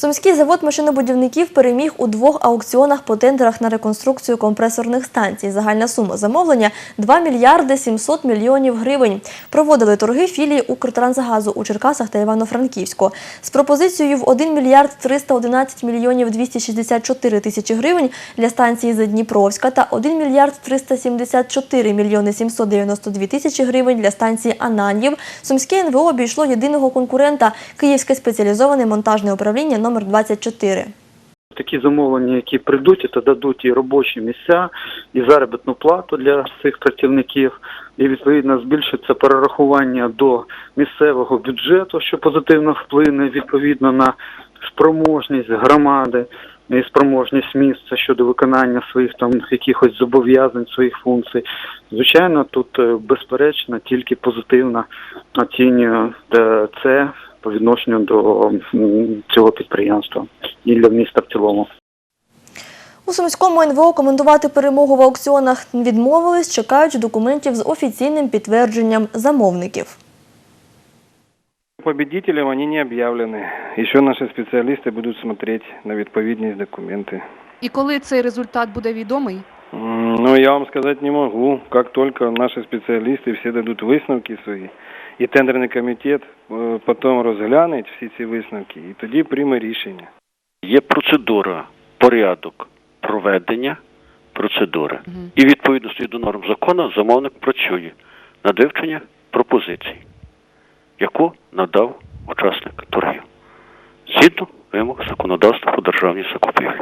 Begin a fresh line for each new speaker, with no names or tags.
Сумський завод машинобудівників переміг у двох аукціонах по тендерах на реконструкцію компресорних станцій. Загальна сума замовлення 2 мільярди 700 мільйонів гривень. Проводили торги філії Укртрансгазу у Черкасах та Івано-Франківську. З пропозицією в 1 мільярд 311 мільйонів 264 тисячі гривень для станції Задніпровська та 1 мільярд 374 мільйони 792 тисячі гривень для станції Ананів. Сумське НВО обійшло єдиного конкурента – Київське спеціалізоване монтажне управління номер 24.
Такі замовлення, які прийдуть, то дадуть і робочі місця, і заробітну плату для цих працівників, і відповідно збільшиться перерахування до місцевого бюджету, що позитивно вплине відповідно на спроможність громади і спроможність міста щодо виконання своїх там якихось зобов'язань, своїх функцій. Звичайно, тут е, безперечно тільки позитивно оцінюю е, це по відношенню до м, цього підприємства і для міста в цілому.
У Сумському НВО коментувати перемогу в аукціонах відмовились, чекаючи документів з офіційним підтвердженням замовників.
Победителем они не объявлены. Еще наши специалисты будут смотреть на відповідність документы.
І коли цей результат буде відомий?
Ну, я вам сказать не могу. Как только наши специалисты все дадут висновки свої, і тендерний комітет е, потім розгляне всі ці висновки, і тоді прийме рішення.
Є процедура, порядок проведення процедури.
Мгм.
І відповідності до норм закону замовник працює над вивчення пропозицій, яку надав учасник торгів. Згідно вимог законодавства про державні закупівлі.